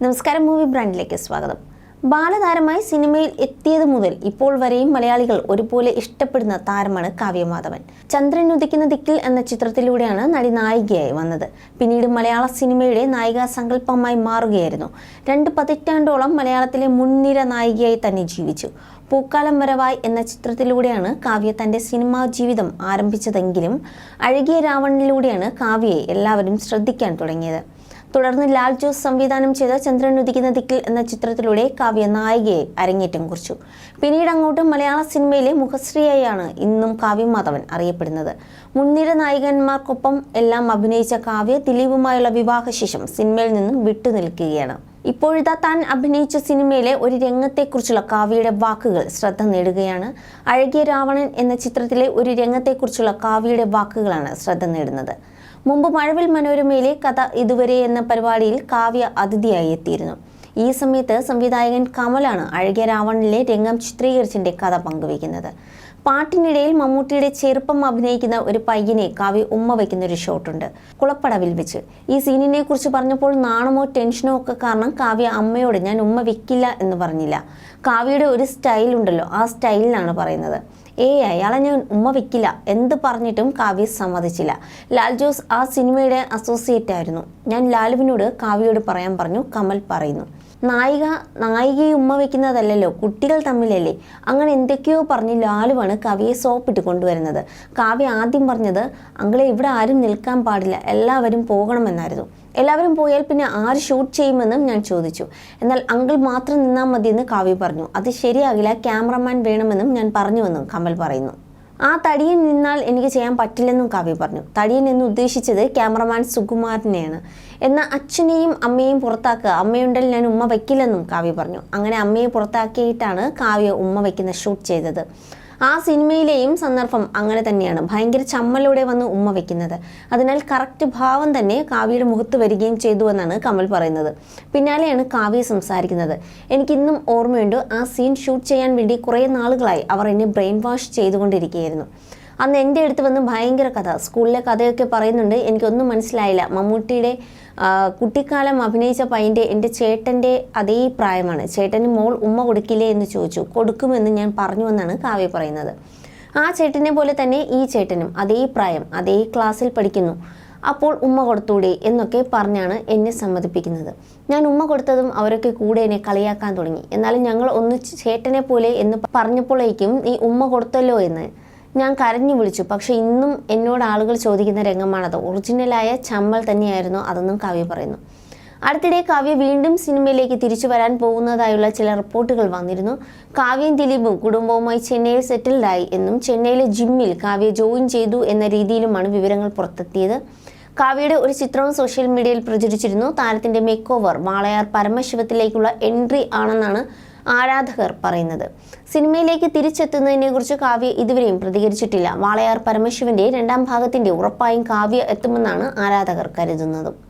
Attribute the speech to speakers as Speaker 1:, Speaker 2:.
Speaker 1: നമസ്കാരം മൂവി ബ്രാൻഡിലേക്ക് സ്വാഗതം. ബാലതാരമായി സിനിമയിൽ എത്തിയത് മുതൽ ഇപ്പോൾ വരെയും മലയാളികൾ ഒരുപോലെ ഇഷ്ടപ്പെടുന്ന താരമാണ് കാവ്യമാധവൻ. ചന്ദ്രൻ ഉദിക്കുന്ന ദിക്കിൽ എന്ന ചിത്രത്തിലൂടെയാണ് നടി നായികയായി വന്നത്. പിന്നീട് മലയാള സിനിമയുടെ നായികാ സങ്കല്പമായി മാറുകയായിരുന്നു. രണ്ട് പതിറ്റാണ്ടോളം മലയാളത്തിലെ മുൻനിര നായികയായി തന്നെ ജീവിച്ചു. പൂക്കാലം വരവായി എന്ന ചിത്രത്തിലൂടെയാണ് കാവ്യ തന്റെ സിനിമാ ജീവിതം ആരംഭിച്ചതെങ്കിലും അഴകിയ രാവണനിലൂടെയാണ് കാവ്യയെ എല്ലാവരും ശ്രദ്ധിക്കാൻ തുടങ്ങിയത്. തുടർന്ന് ലാൽ ജോസ് സംവിധാനം ചെയ്ത ചന്ദ്രൻ ഉദിക്കുന്ന ദിക്കിൽ എന്ന ചിത്രത്തിലൂടെ കാവ്യ നായികയെ അരങ്ങേറ്റം കുറിച്ചു. പിന്നീട് അങ്ങോട്ട് മലയാള സിനിമയിലെ മുഖശ്രീയായാണ് ഇന്നും കാവ്യ മാധവൻ അറിയപ്പെടുന്നത്. മുൻനിര നായികന്മാർക്കൊപ്പം എല്ലാം അഭിനയിച്ച കാവ്യ ദിലീപുമായുള്ള വിവാഹശേഷം സിനിമയിൽ നിന്നും വിട്ടുനിൽക്കുകയാണ് ഇപ്പോഴിതാ താൻ അഭിനയിച്ച സിനിമയിലെ ഒരു രംഗത്തെക്കുറിച്ചുള്ള കാവ്യയുടെ വാക്കുകൾ ശ്രദ്ധ നേടുകയാണ്. അഴകിയ രാവണൻ എന്ന ചിത്രത്തിലെ ഒരു രംഗത്തെക്കുറിച്ചുള്ള കാവ്യയുടെ വാക്കുകളാണ് ശ്രദ്ധ നേടുന്നത്. മുമ്പ് മഴവിൽ മനോരമയിലെ കഥ ഇതുവരെ എന്ന പരിപാടിയിൽ കാവ്യ അതിഥിയായി എത്തിയിരുന്നു. ഈ സമയത്ത് സംവിധായകൻ കമലാണ് അഴകിയ രാവണനിലെ രംഗം ചിത്രീകരിച്ചിന്റെ കഥ പങ്കുവയ്ക്കുന്നത്. പാട്ടിനിടയിൽ മമ്മൂട്ടിയുടെ ചെറുപ്പം അഭിനയിക്കുന്ന ഒരു പയ്യനെ കാവ്യ ഉമ്മ വയ്ക്കുന്ന ഒരു ഷോട്ടുണ്ട്. കുളപ്പടവിൽ വെച്ച്. ഈ സീനിനെ കുറിച്ച് പറഞ്ഞപ്പോൾ നാണമോ ടെൻഷനോ ഒക്കെ കാരണം കാവ്യ അമ്മയോട് ഞാൻ ഉമ്മ വെക്കില്ല എന്ന് പറഞ്ഞില്ല. കാവ്യയുടെ ഒരു സ്റ്റൈൽ ഉണ്ടല്ലോ ആ സ്റ്റൈലിലാണ് പറയുന്നത്. ഏ അയാളെ ഞാൻ ഉമ്മ വെക്കില്ല. എന്ത് പറഞ്ഞിട്ടും കാവ്യ സമ്മതിച്ചില്ല. ലാൽ ജോസ് ആ സിനിമയുടെ അസോസിയേറ്റ് ആയിരുന്നു. ഞാൻ ലാലുവിനോട് കാവ്യയോട് പറയാൻ പറഞ്ഞു. കമൽ പറയുന്നു. നായിക നായികയെ ഉമ്മ വെക്കുന്നതല്ലല്ലോ കുട്ടികൾ തമ്മിലല്ലേ? അങ്ങനെ എന്തൊക്കെയോ പറഞ്ഞ് ലാലുവാണ് കവിയെ സോപ്പിട്ട് കൊണ്ടുവരുന്നത്. കാവ്യ ആദ്യം പറഞ്ഞത് അങ്ങളെ ഇവിടെ ആരും നിൽക്കാൻ പാടില്ല. എല്ലാവരും പോകണമെന്നായിരുന്നു. എല്ലാവരും പോയാൽ പിന്നെ ആര് ഷൂട്ട് ചെയ്യുമെന്നും ഞാൻ ചോദിച്ചു. എന്നാൽ അങ്കിൾ മാത്രം നിന്നാൽ മതിയെന്ന് കാവ്യ പറഞ്ഞു. അത് ശരിയാകില്ല ക്യാമറമാൻ വേണമെന്നും ഞാൻ പറഞ്ഞുവെന്നും കമൽ പറയുന്നു. ആ തടിയൻ നിന്നാൽ എനിക്ക് ചെയ്യാൻ പറ്റില്ലെന്നും കാവ്യ പറഞ്ഞു. തടിയൻ എന്ന് ഉദ്ദേശിച്ചത് ക്യാമറമാൻ സുകുമാരനെയാണ്. എന്നാൽ അച്ഛനെയും അമ്മയെയും പുറത്താക്കുക അമ്മയുണ്ടെങ്കിൽ ഞാൻ ഉമ്മ വയ്ക്കില്ലെന്നും കാവ്യ പറഞ്ഞു. അങ്ങനെ അമ്മയെ പുറത്താക്കിയിട്ടാണ് കാവ്യ ഉമ്മ വയ്ക്കുന്ന ഷൂട്ട് ചെയ്തത്. ആ സിനിമയിലെയും സന്ദർഭം അങ്ങനെ തന്നെയാണ്. ഭയങ്കര ചമ്മലോടെ വന്ന് ഉമ്മ വെക്കുന്നത്. അതിനാൽ കറക്റ്റ് ഭാവം തന്നെ കാവ്യയുടെ മുഖത്ത് വരികയും ചെയ്തു എന്നാണ് കമൽ പറയുന്നത്. പിന്നാലെയാണ് കാവ്യ സംസാരിക്കുന്നത്. എനിക്കിന്നും ഓർമ്മയുണ്ട് ആ സീൻ ഷൂട്ട് ചെയ്യാൻ വേണ്ടി കുറേ നാളുകളായി അവർ എന്നെ ബ്രെയിൻ വാഷ് ചെയ്തുകൊണ്ടിരിക്കുകയായിരുന്നു. അന്ന് എന്റെ അടുത്ത് വന്ന് ഭയങ്കര കഥ. സ്കൂളിലെ കഥയൊക്കെ പറയുന്നുണ്ട്. എനിക്കൊന്നും മനസ്സിലായില്ല. മമ്മൂട്ടിയുടെ കുട്ടിക്കാലം അഭിനയിച്ച പയ്യന്റെ എന്റെ ചേട്ടന്റെ അതേ പ്രായമാണ്. ചേട്ടന് മോൾ ഉമ്മ കൊടുക്കില്ലേ എന്ന് ചോദിച്ചു. കൊടുക്കുമെന്ന് ഞാൻ പറഞ്ഞു എന്നാണ് കാവ്യ പറയുന്നത്. ആ ചേട്ടനെ പോലെ തന്നെ ഈ ചേട്ടനും അതേ പ്രായം അതേ ക്ലാസ്സിൽ പഠിക്കുന്നു. അപ്പോൾ ഉമ്മ കൊടുത്തൂടെ എന്നൊക്കെ പറഞ്ഞാണ് എന്നെ സമ്മതിപ്പിക്കുന്നത്. ഞാൻ ഉമ്മ കൊടുത്തതും അവരൊക്കെ കൂടെ എന്നെ കളിയാക്കാൻ തുടങ്ങി. എന്നാലും ഞങ്ങൾ ഒന്ന് ചേട്ടനെ പോലെ എന്ന് പറഞ്ഞപ്പോഴേക്കും ഈ ഉമ്മ കൊടുത്തല്ലോ എന്ന് ഞാൻ കരഞ്ഞു വിളിച്ചു. പക്ഷെ ഇന്നും എന്നോട് ആളുകൾ ചോദിക്കുന്ന രംഗമാണത്. ഒറിജിനലായ ചമ്മൽ തന്നെയായിരുന്നു അതെന്നും കാവ്യ പറയുന്നു. അടുത്തിടെ കാവ്യ വീണ്ടും സിനിമയിലേക്ക് തിരിച്ചു വരാൻ പോകുന്നതായുള്ള ചില റിപ്പോർട്ടുകൾ വന്നിരുന്നു. കാവ്യയും ദിലീപും കുടുംബവുമായി ചെന്നൈയിൽ സെറ്റിൽഡായി എന്നും ചെന്നൈയിലെ ജിമ്മിൽ കാവ്യ ജോയിൻ ചെയ്തു എന്ന രീതിയിലുമാണ് വിവരങ്ങൾ പുറത്തെത്തിയത്. കാവ്യയുടെ ഒരു ചിത്രവും സോഷ്യൽ മീഡിയയിൽ പ്രചരിച്ചിരുന്നു. താരത്തിന്റെ മേക്ക് വാളയാർ പരമശിവത്തിലേക്കുള്ള എൻട്രി ആണെന്നാണ് ആരാധകർ പറയുന്നത്. സിനിമയിലേക്ക് തിരിച്ചെത്തുന്നതിനെക്കുറിച്ച് കാവ്യ ഇതുവരെയും പ്രതികരിച്ചിട്ടില്ല. വാളയാർ പരമശിവന്റെ രണ്ടാം ഭാഗത്തിന്റെ ഉറപ്പായും കാവ്യ എത്തുമെന്നാണ് ആരാധകർ കരുതുന്നത്.